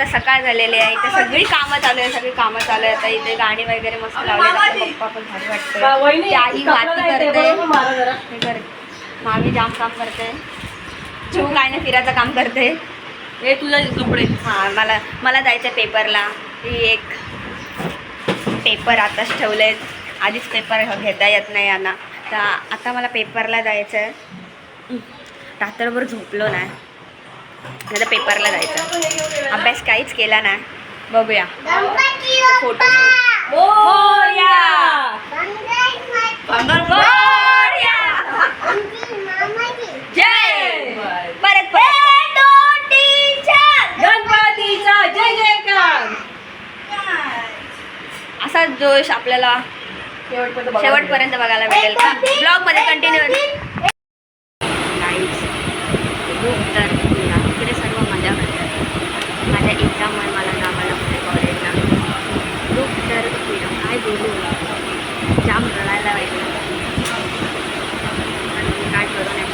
आता सकाळ झालेली आहे. इथे सगळी कामं चालू आहे सगळी कामं चालू आहे आता इथे गाणी वगैरे मस्त लावली पप्पा पण भारी वाटतं ती आई वाती करते. हे कर. मामी जाम काम करते. चिऊ काय नाही फिरायचं काम करते. हे तुझा कपडे हा मला मला जायचं पेपरला. ही एक पेपर आताच ठेवले आधीच पेपर घेता येत नाही यांना. तर आता मला पेपरला जायचं आहे रात्रभर झोपलो नाही. नाही तर पेपरला जायचं. अभ्यास काहीच केला नाही बघूया. फोटो जय. परत परत. गणपतीचा जय जयकार. असा जोश आपल्याला शेवटपर्यंत बघायला भेटेल. का ब्लॉगमध्ये कंटिन्यू तर इकडे सर्व मजा करतात माझ्या एक्झाममुळे मला जावं लागतं कॉलेजला खूप तर काय बोलू. जाम रडायला पाहिजे आणि काय करू नाही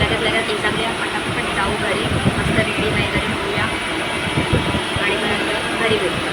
लगेच लगेच एक्झाम द्या पटापट जाऊ घरी. मस्त रेडी नाही घरी होऊया आणि परत घरी भेटू.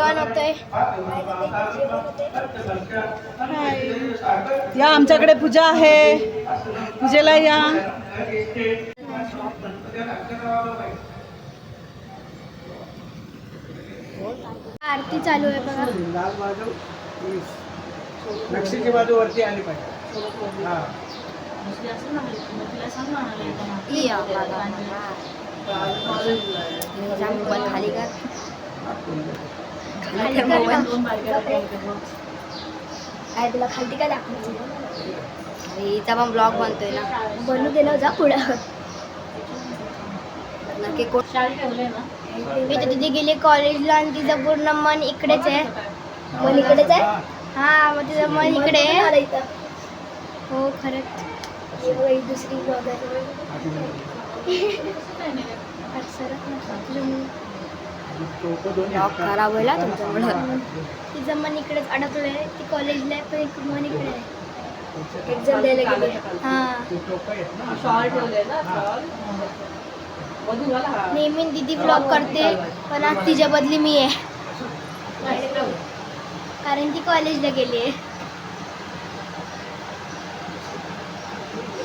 जेवण होतंय. या आमच्याकडे पूजा आहे. पूजेला या. आरती चालू आहे बघा. लाल बाजू वरती आली पाहिजे. हा. खाली मोबाईल काय तुला खालती काय दाखवायची? अरे हिचा पण ब्लॉग बनतोय ना. बनू दे ना जा पुढं. नक्की कोण? मी तर तिथे गेली कॉलेजला आणि तिचं पूर्ण मन इकडेच आहे. मन इकडेच आहे? हा मग तिचं मन इकडे आहे. हो खरंच. दुसरी खराब होईल तुमच्यामुळं तिचं मन इकडेच अडकलंय. ती कॉलेजला आहे पण एक मन इकडे आहे. एक्झाम द्यायला गेली. हा. शॉल ठेवले ना शॉल मधू घाला हा. नेहमी दीदी ब्लॉग करते पण आज तिच्या बदली मी आहे. कारण ती कॉलेजला गेली आहे.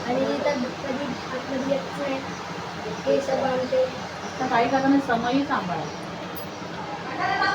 आणि तिथं कधी कधी येत नाही केस बांधते तर काही कारणाने समयही सांभाळा ते मग चार्जिंग लावते याच्यात तुळशीला पाणी टाक. आता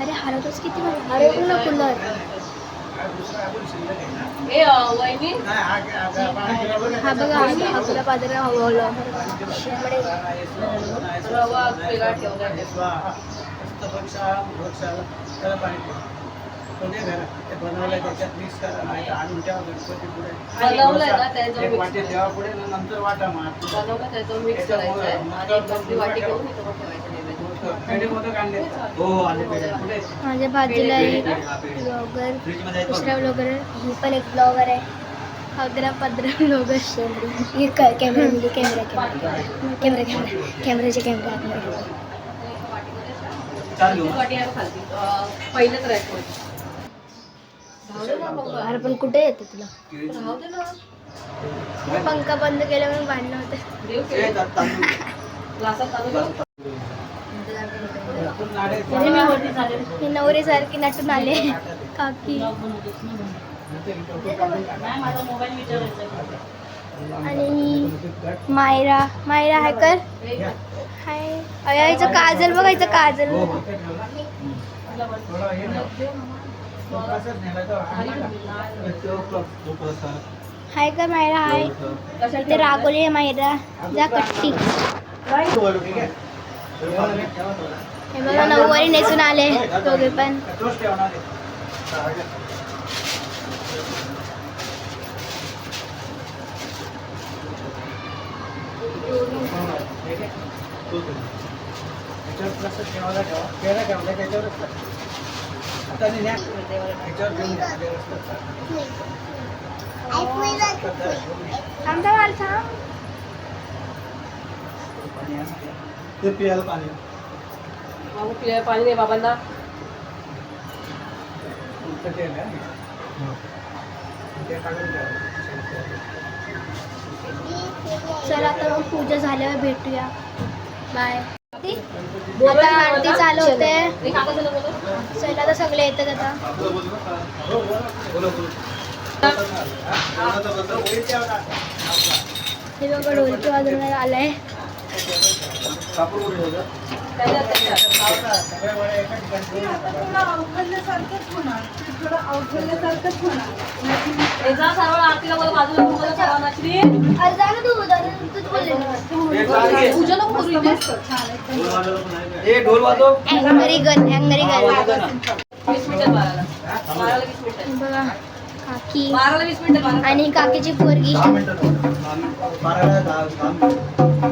अरे हरवतोच किती हरवू ना कूलर हा बघ. हा बघा हा आपला पादर हवलं रवा वेगळा ठेवला हे स्वाहा. हस्तभक्षा, भक्षाला त्याला पाणी पिलं. तो दे घरात. ते बनवलंय त्याच्यात मिक्स करा नाही तर आणून ठेवा गणपती पुढे एक वाटी देवा पुढे ना नंतर वाटा मग बनवलं त्याच्यावर मिक्स करायचं आहे आणि वाटी घेऊन ठेवायचं माझ्या बाजूला एक ब्लॉगर दुसरा ब्लॉगर ही पण एक ब्लॉगर आहे. अकरा पंधरा ब्लॉगर हे क- कॅमेरामध्ये कॅमेरा कॅमेरा कॅमेरा कॅमेरा कॅमेराचे कॅमेरा आतमध्ये. अरे पण कुठे येतं तुला? पंखा बंद केल्यामुळे भांडणं होतं देव केलं. ग्लासात तांदूळ घाल. म्हणजे म्हणजे मी मोठी नवरीसारखी नटून आले. काकी. आणि मायरा. Myra hacker hi. अयाचं काजल बघायचं काजल. हाय का मायरा हाय. इथे रागोली आहे मायरा. जा कट्टी. ठीक आहे? हे बघा नऊवारी नेसून आले दोघे पण. ते पियाला पाणी मागून पिल्या पाणी नाही बाबांना. चल आता मग पूजा झाल्यावर भेटूया. बाय आता आरती चालू होते. चला आता सगळे येतात आता. हे बघा ढोलकी वाजवून आलाय. सरळ आरतीला बाजूला अरे जा ना तू तूच बोलले नको करू इथे. ए ढोल वाजव गन गन बाराला बाराला बघा काकी बाराला आणि काकीची पोरगी दहा मिनिटं बाराला दहा दहा मिनिटं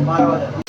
मिनिटं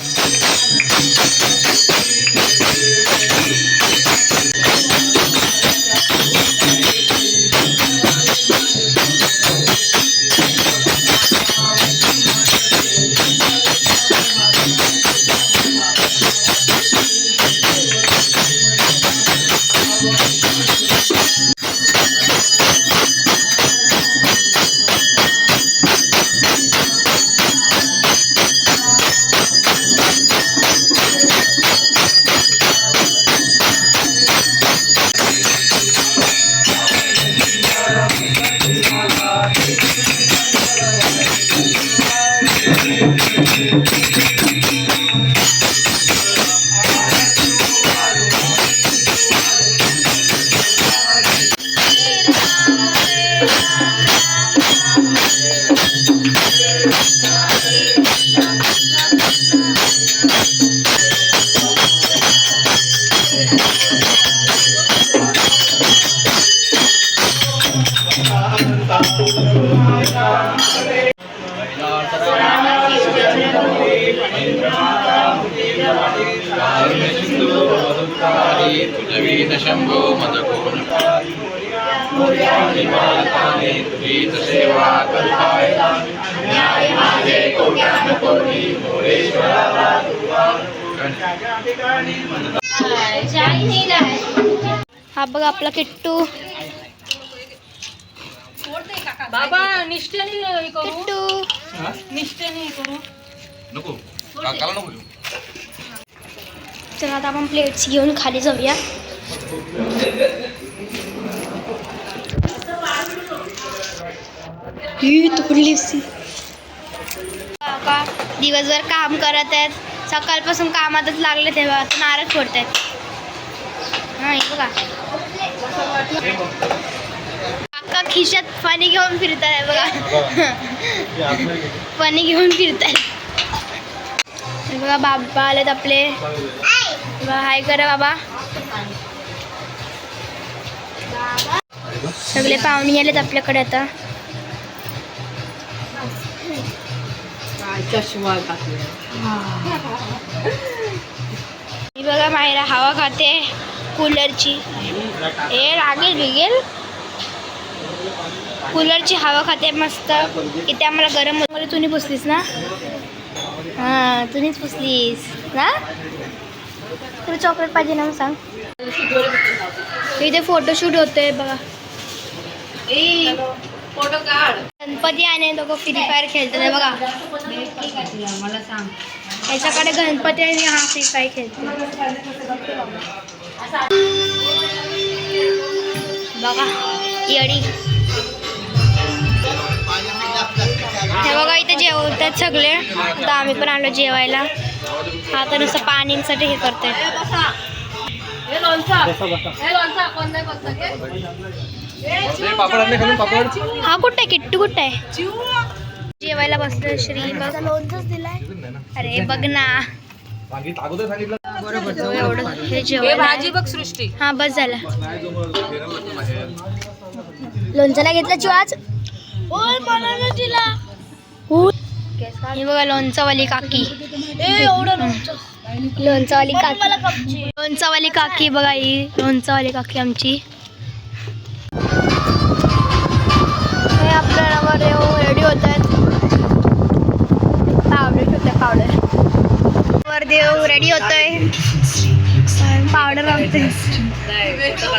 वाजता शंभो मदकोण सेवा कल्पाय न्याय माझे कोट्यान कोटी मोरेश्वराला हा बघ आपला किट्टू. बाबा निष्ठेने करू. निष्ठेने करू. नको. काकाला नको चला आता आपण प्लेट्स घेऊन खाली जाऊया. ही तुकडली दिवसभर काम करत आहेत. सकाळपासून कामातच लागले तेव्हा. नारळ फोडत आहेत हा हे बघा. काका खिशात पाणी घेऊन फिरत आहे बघा. पाणी घेऊन फिरत हे बघा बाबा आलेत आपले. बा, हाय करा बाबा. सगळे पाहुणे आलेत आपल्याकडे आता. ही बघा मायरा हवा खाते कूलरची. ए लागेल बिगेल? कूलरची हवा खाते मस्त. इथे आम्हाला गरम तुम्ही पुसलीस ना? हां तुम्हीच पुसलीस ना? तुला चॉकलेट पाहिजे ना मग सांग. इथे फोटोशूट होतोय बघा. फोटो काढ. गणपती आणि दोघं फ्री फायर खेळतात बघा. मला सांग. याच्याकडे गणपती आणि हा फ्री फायर खेळतो बघा येडी हे बघा इथे जेवतात सगळे. आता आम्ही पण आलो जेवायला. आता नुसतं पाणीसाठी हे करतोय. हे हे हा कुठे आहे? किट्टू कुठे आहे? जेवायला बसलोय श्री बघ. अरे बघ ना. एवढं हे हे जेवायला भाजी बघ सृष्टी. हा बस झालं. लोणच्याला घेतला चिव आज? हे बघा लोणचावाली काकी. लोणचावाली काकी. लोणचावाली काकी बघा ही. लोणचावाली काकी आमची. हे आपल्या नवर रेडी होत आहेत. पावडर होत पावडर. वर देव रेडी होतोय पावडर लावते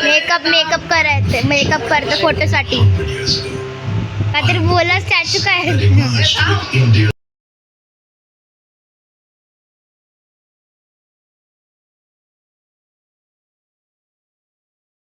मेकअप मेकअप करायचं. मेकअप करतं फोटोसाठी काहीतरी बोला स्टॅच्यू काय?